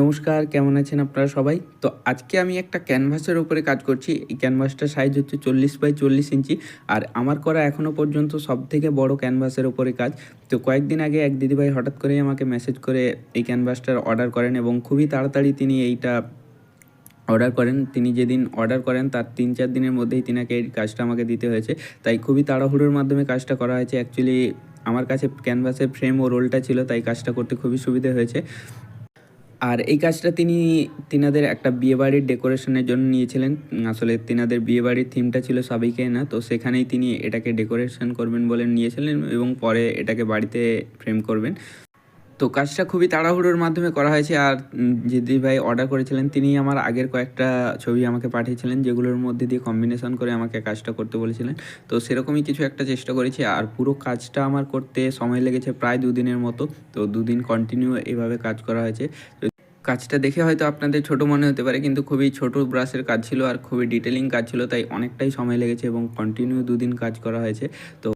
নমস্কার, কেমন আছেন আপনারা সবাই? তো আজকে আমি একটা ক্যানভাসের উপরে কাজ করছি। এই ক্যানভাসটার সাইজ হচ্ছে চল্লিশ বাই চল্লিশ ইঞ্চি। আর আমার করা এখনও পর্যন্ত সব থেকে বড় ক্যানভাসের উপরে কাজ। তো কয়েকদিন আগে এক দিদিভাই হঠাৎ করেই আমাকে মেসেজ করে এই ক্যানভাসটার অর্ডার করেন এবং খুবই তাড়াতাড়ি তিনি এইটা অর্ডার করেন। তিনি যেদিন অর্ডার করেন, তার তিন চার দিনের মধ্যেই তিনাকে এই কাজটা আমাকে দিতে হয়েছে। তাই খুবই তাড়াহুড়োর মাধ্যমে কাজটা করা হয়েছে। অ্যাকচুয়ালি আমার কাছে ক্যানভাসের ফ্রেম ও রোলটা ছিল, তাই কাজটা করতে খুবই সুবিধে হয়েছে। আর এই কাজটা তিনি তিনাদের একটা বিয়েবাড়ির ডেকোরেশনের জন্য নিয়েছিলেন। আসলে তিনাদের বিয়েবাড়ির থিমটা ছিল সাবিকে না, তো সেখানেই তিনি এটাকে ডেকোরেশন করবেন বলে নিয়েছিলেন এবং পরে এটাকে বাড়িতে ফ্রেম করবেন। তো কাজটা খুবই তাড়াহুড়োর মাধ্যমে করা হয়েছে আর যে ভাই অর্ডার করেছিলেন। তিনি আমার আগের কয়েকটা ছবি আমাকে পাঠিয়েছিলেন, যেগুলোর মধ্যে দিয়ে কম্বিনেশন করে আমাকে কাজটা করতে বলেছিলেন। তো সেরকমই কিছু একটা চেষ্টা করেছি আর পুরো কাজটা আমার করতে সময় লেগেছে প্রায় দুদিনের মতো। তো দুদিন কন্টিনিউ এভাবে কাজ করা হয়েছে। কাজটা দেখে হয়তো আপনাদের ছোট মনে হতে পারে, কিন্তু খুবই ছোট ব্রাশের কাজ ছিল আর খুবই ডিটেলিং কাজ ছিল, তাই অনেকটাই সময় লেগেছে এবং কন্টিনিউ দুদিন কাজ করা হয়েছে। তো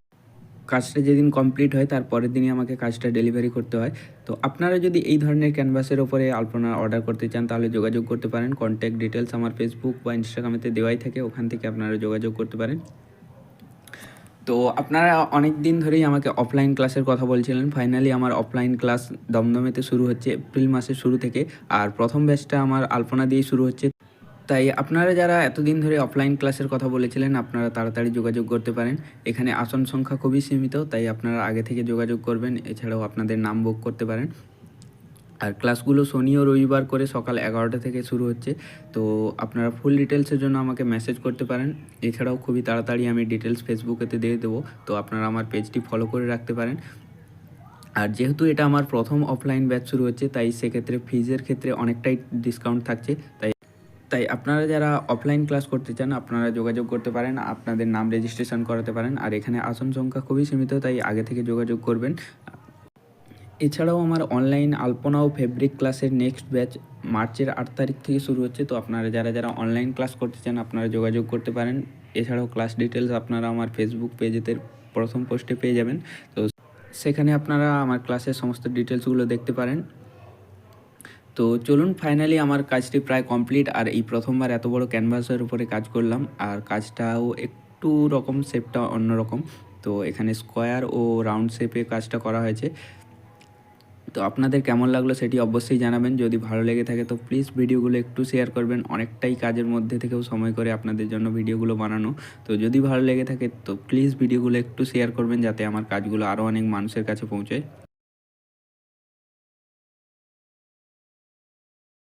কাজটা যেদিন কমপ্লিট হয়, তার পরের দিনই আমাকে কাজটা ডেলিভারি করতে হয়। তো আপনারা যদি এই ধরনের ক্যানভাসের ওপরে আলপনা অর্ডার করতে চান, তাহলে যোগাযোগ করতে পারেন। কন্ট্যাক্ট ডিটেলস আমার ফেসবুক বা ইনস্টাগ্রামেতে দেওয়াই থাকে, ওখান থেকে আপনারা যোগাযোগ করতে পারেন। তো আপনারা অনেক দিন ধরেই আমাকে অফলাইন ক্লাসের কথা বলছিলেন। ফাইনালি আমার অফলাইন ক্লাস দমদমেতে শুরু হচ্ছে এপ্রিল মাসের শুরু থেকে। আর প্রথম ব্যাচটা আমার আলপনা দিয়েই শুরু হচ্ছে। তাই আপনারা যারা এতদিন ধরে অফলাইন ক্লাসের কথা বলেছিলেন, আপনারা তাড়াতাড়ি যোগাযোগ করতে পারেন। এখানে আসন সংখ্যা খুবই সীমিত, তাই আপনারা আগে থেকে যোগাযোগ করবেন। এছাড়াও আপনাদের নাম বুক করতে পারেন। আর ক্লাসগুলো শনি ও রবিবার করে সকাল এগারোটা থেকে শুরু হচ্ছে। তো আপনারা ফুল ডিটেলসের জন্য আমাকে মেসেজ করতে পারেন। এছাড়াও খুবই তাড়াতাড়ি আমি ডিটেলস ফেসবুকেতে দিয়ে দেবো। তো আপনারা আমার পেজটি ফলো করে রাখতে পারেন। আর যেহেতু এটা আমার প্রথম অফলাইন ব্যাচ শুরু হচ্ছে, তাই সেক্ষেত্রে ফিজের ক্ষেত্রে অনেকটাই ডিসকাউন্ট থাকছে। তাই তাই আপনারা যারা অফলাইন ক্লাস করতে চান, আপনারা যোগাযোগ করতে পারেন, আপনাদের নাম রেজিস্ট্রেশন করাতে পারেন। আর এখানে আসন সংখ্যা খুবই সীমিত, তাই আগে থেকে যোগাযোগ করবেন। এছাড়াও আমার অনলাইন আলপনা ও ফেব্রিক ক্লাসের নেক্সট ব্যাচ মার্চের আট তারিখ থেকে শুরু হচ্ছে। তো আপনারা যারা যারা অনলাইন ক্লাস করতে চান, আপনারা যোগাযোগ করতে পারেন। এছাড়াও ক্লাস ডিটেলস আপনারা আমার ফেসবুক পেজেতে প্রথম পোস্টে পেয়ে যাবেন। তো সেখানে আপনারা আমার ক্লাসের সমস্ত ডিটেলসগুলো দেখতে পারেন। তো চলুন ফাইনালি আমার কাজটি প্রায় কমপ্লিট আর এই প্রথমবার এত বড় ক্যানভাসের উপরে কাজ করলাম। আর কাজটাও একটু রকম শেপটা অন্যরকম। তো এখানে স্কোয়ার ও রাউন্ড শেপে কাজটা করা হয়েছে। তো আপনাদের কেমন লাগল সেটি অবশ্যই জানাবেন। যদি ভালো লেগে থাকে তো প্লিজ ভিডিওগুলো একটু শেয়ার করবেন। অনেকটাই কাজের মধ্যে থেকেও সময় করে আপনাদের জন্য ভিডিওগুলো বানানো। তো যদি ভালো লেগে থাকে তো প্লিজ ভিডিওগুলো একটু শেয়ার করবেন যাতে আমার কাজগুলো আরও অনেক মানুষের কাছে পৌঁছায়।